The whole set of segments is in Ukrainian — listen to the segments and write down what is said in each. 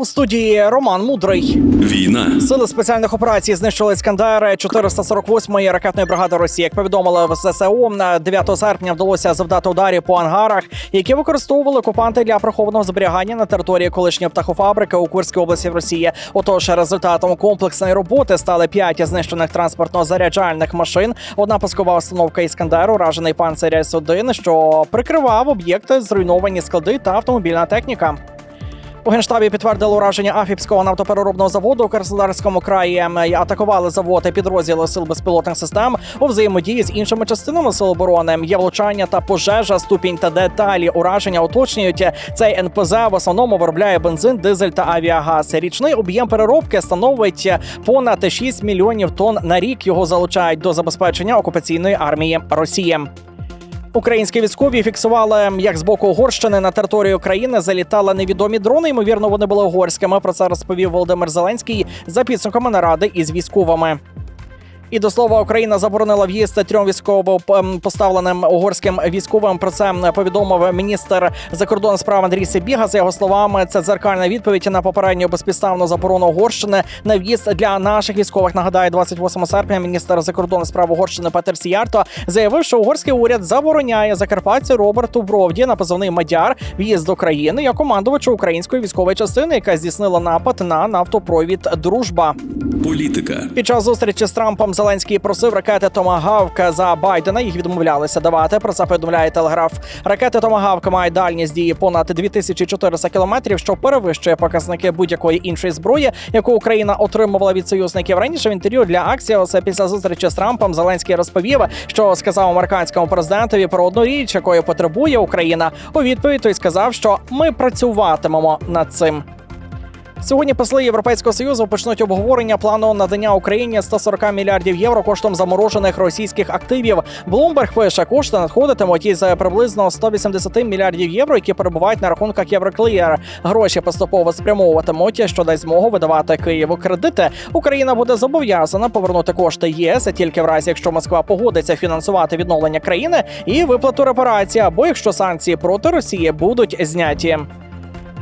У студії Роман Мудрий. Війна. Сили спеціальних операцій знищили Іскандери 448-ї ракетної бригади Росії. Як повідомили в на 9 серпня вдалося завдати ударів по ангарах, які використовували окупанти для прихованого зберігання на території колишньої птахофабрики у Курській області в Росії. Отож, результатом комплексної роботи стали п'ять знищених транспортно-заряджальних машин, одна пускова установка Іскандер, уражений панцирь С-1, що прикривав об'єкти, зруйновані склади та автомобільна техніка. У генштабі підтвердили ураження Афіпського нафтопереробного заводу у Краснодарському краї. Атакували завод і підрозділи сил безпілотних систем у взаємодії з іншими частинами сил оборони. Є влучання та пожежа, ступінь та деталі ураження уточнюють. Цей НПЗ в основному виробляє бензин, дизель та авіагаз. Річний об'єм переробки становить понад 6 мільйонів тонн на рік. Його залучають до забезпечення окупаційної армії Росії. Українські військові фіксували, як з боку Угорщини на територію країни залітали невідомі дрони. Ймовірно, вони були угорськими. Про це розповів Володимир Зеленський за підсумками наради із військовими. І до слова, Україна заборонила в'їзд трьом військово поставленим угорським військовим. Про це повідомив міністр закордонних справ Андрій Сибіга. За його словами, це дзеркальна відповідь на попередню безпідставну заборону Угорщини на в'їзд для наших військових. Нагадаю, 28 серпня міністр закордонних справ Угорщини Петер Сіярто заявив, що угорський уряд забороняє закарпатцю Роберту Бровді на позивний Мадяр в'їзд до країни як командувачу української військової частини, яка здійснила напад на нафтопровід Дружба. Політика. Під час зустрічі з Трампом Зеленський просив ракети Томагавка за Байдена. Їх відмовлялися давати. Про це повідомляє телеграф. Ракети Томагавка мають дальність дії понад 2400 кілометрів, що перевищує показники будь-якої іншої зброї, яку Україна отримувала від союзників. Раніше в інтерв'ю для Axios після зустрічі з Трампом Зеленський розповів, що сказав американському президентові про одну річ, якої потребує Україна. У відповідь той сказав, що ми працюватимемо над цим. Сьогодні посли Європейського союзу почнуть обговорення плану надання Україні 140 мільярдів євро коштом заморожених російських активів. Блумберг пише, кошти надходитимуть із приблизно 180 мільярдів євро, які перебувають на рахунках Євроклієр. Гроші поступово спрямовуватимуть, що дасть змогу видавати Києву кредити. Україна буде зобов'язана повернути кошти ЄС тільки в разі, якщо Москва погодиться фінансувати відновлення країни і виплату репарації, або якщо санкції проти Росії будуть зняті.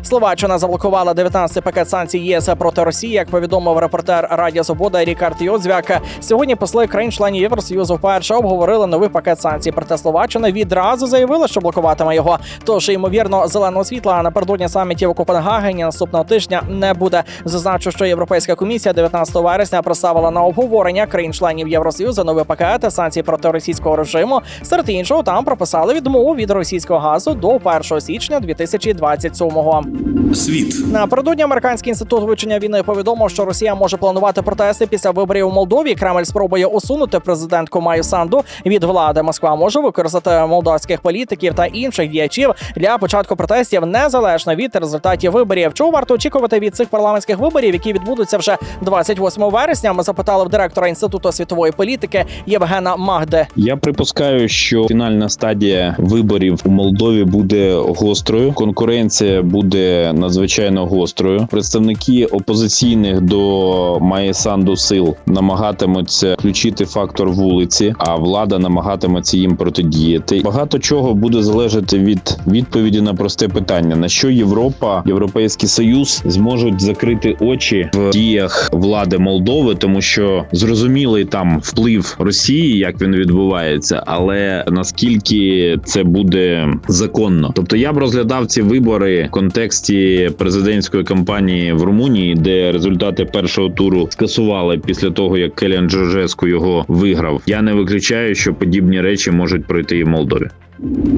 Словаччина заблокувала 19 пакет санкцій ЄС проти Росії. Як повідомив репортер Радіо Свобода Рікард Йодзвяк. Сьогодні посли країн-членів Євросоюзу вперше обговорили новий пакет санкцій. Проте Словаччина відразу заявила, що блокуватиме його. Тож ймовірно, зеленого світла напередодні самітів у Копенгагені наступного тижня не буде. Зазначу, що Європейська комісія 19 вересня представила на обговорення країн-членів Євросоюзу новий пакет санкцій проти російського режиму. Серед іншого там прописали відмову від російського газу до 1 січня 2027-го. Світ. Напередодні американський інститут вивчення війни повідомив, що Росія може планувати протести після виборів у Молдові. Кремль спробує усунути президентку Маю Санду від влади. Москва може використати молдовських політиків та інших діячів для початку протестів незалежно від результатів виборів. Чого варто очікувати від цих парламентських виборів, які відбудуться вже 28 вересня? Ми запитали в директора інституту світової політики Євгена Магде. Я припускаю, що фінальна стадія виборів у Молдові буде гострою. Конкуренція буде надзвичайно гострою. Представники опозиційних до Маєсанду сил намагатимуться включити фактор вулиці, а влада намагатиметься їм протидіяти. Багато чого буде залежати від відповіді на просте питання: на що Європа, Європейський Союз зможуть закрити очі в діях влади Молдови, тому що зрозумілий там вплив Росії, як він відбувається, але наскільки це буде законно, тобто я б розглядав ці вибори в контексті президентської кампанії в Румунії, де результати першого туру скасували після того, як Келян Джорджеску його виграв. Я не виключаю, що подібні речі можуть пройти і в Молдові.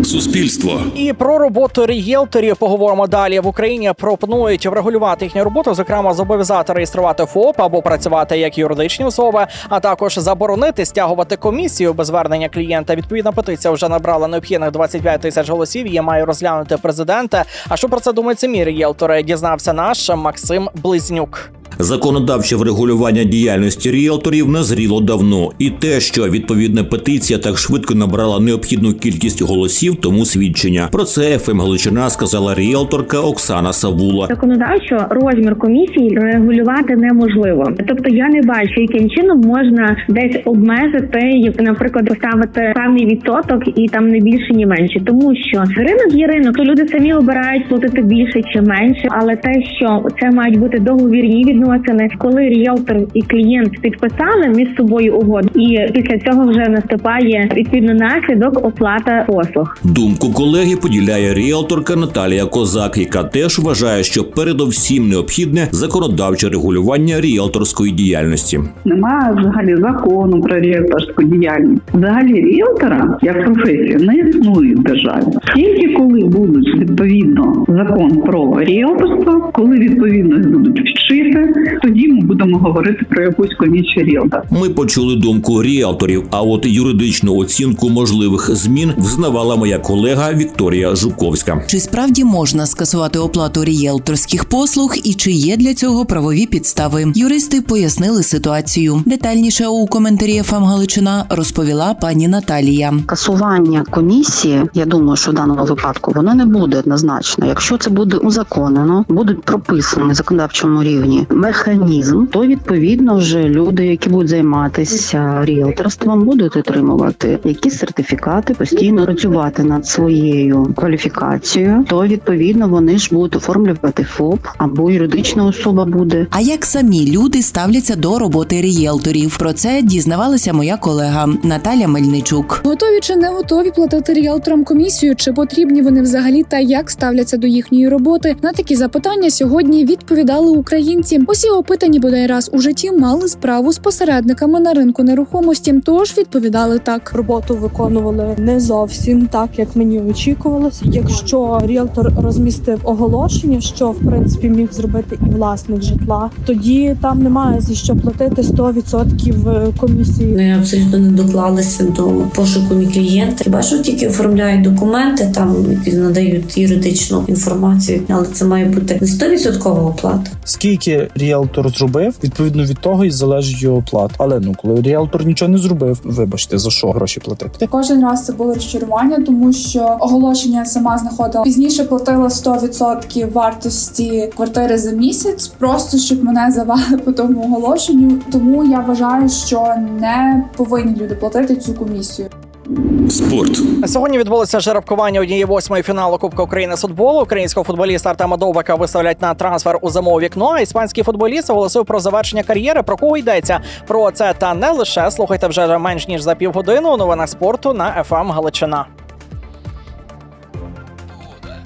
Суспільство. І про роботу рієлторів поговоримо далі. В Україні пропонують врегулювати їхню роботу, зокрема зобов'язати реєструвати ФОП або працювати як юридичні особи, а також заборонити стягувати комісію без звернення клієнта. Відповідна петиція вже набрала необхідних 25 тисяч голосів. Її має розглянути президента. А що про це думають самі рієлтори? Дізнався наш Максим Близнюк. Законодавче врегулювання діяльності ріелторів назріло давно, і те, що відповідна петиція так швидко набрала необхідну кількість голосів, тому свідчення. Про це ФМ Галичина сказала ріелторка Оксана Савула. Законодавчо розмір комісії регулювати неможливо. Тобто я не бачу, яким чином можна десь обмежити, наприклад, поставити певний відсоток і там не більше, ні менше, тому що ринок є ринок, то люди самі обирають платити більше чи менше, але те, що це мають бути договірні відносини, коли ріелтор і клієнт підписали між собою угоду, і після цього вже наступає відповідно наслідок оплата послуг. Думку колеги поділяє ріелторка Наталія Козак, яка теж вважає, що передовсім необхідне законодавче регулювання ріелторської діяльності. Немає взагалі закону про ріелторську діяльність. Взагалі ріелтора як професія не існує в державі. Тільки коли будуть відповідно закон про ріелторство, коли відповідно будуть вчити, тоді ми будемо говорити про якусь комісію ріелтора. Ми почули думку ріелторів, а от юридичну оцінку можливих змін взнавала моя колега Вікторія Жуковська. Чи справді можна скасувати оплату рієлторських послуг і чи є для цього правові підстави? Юристи пояснили ситуацію. Детальніше у коментарі ФМ Галичина розповіла пані Наталія. Касування комісії, я думаю, що в даному випадку воно не буде однозначно. Якщо це буде узаконено, будуть прописані на законодавчому рівні механізм, то відповідно вже люди, які будуть займатися ріелторством, будуть отримувати якісь сертифікати, постійно працювати над своєю кваліфікацією. То відповідно вони ж будуть оформлювати ФОП або юридична особа буде А як самі люди ставляться до роботи рієлторів? Про це дізнавалася моя колега Наталя Мельничук. Готові чи не готові платити ріелторам комісію? Чи потрібні вони взагалі та як ставляться до їхньої роботи? На такі запитання сьогодні відповідали українці. Усі опитані бодай раз у житті мали справу з посередниками на ринку нерухомості, тож відповідали так. роботу виконували не зовсім так, як мені очікувалося. Якщо ріелтор розмістив оголошення, що в принципі міг зробити і власник житла, тоді там немає за що платити 100% комісії. Вони абсолютно не доклалися до пошуку ні клієнта. Хіба що тільки оформляють документи, там які надають юридичну інформацію, але це має бути не 100% оплата. Скільки ріелтор зробив, відповідно від того і залежить його оплата. Але ну коли ріелтор нічого не зробив, вибачте, за що гроші платити? Кожен раз це було розчарування, тому що оголошення сама знаходила пізніше платила 100% вартості квартири за місяць, просто щоб мене завали по тому оголошенню. Тому я вважаю, що не повинні люди платити цю комісію. Спорт. Сьогодні відбулося жеребкування однієї восьмої фіналу Кубка України з футболу. Українського футболіста Артема Довбика виставлять на трансфер у зимове вікно. А іспанський футболіст оголосив про завершення кар'єри. Про кого йдеться? Про це та не лише слухайте вже менш ніж за півгодини у новинах спорту на ФМ Галичина.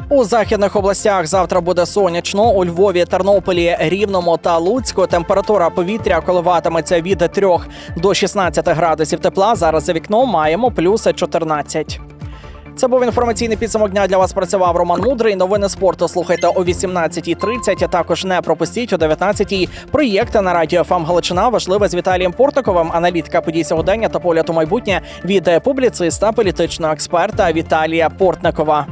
У західних областях завтра буде сонячно. У Львові, Тернополі, Рівному та Луцьку температура повітря коливатиметься від 3 до 16 градусів тепла. Зараз за вікном маємо плюс 14. Це був інформаційний підсумок дня. Для вас працював Роман Мудрий. Новини спорту слухайте о 18.30. А також не пропустіть о 19.00 проєкти на радіо ФАМ Галичина. Важливе з Віталієм Портиковим. Аналітика подій сьогодення та погляд у майбутнє від публіциста, політичного експерта Віталія Портникова.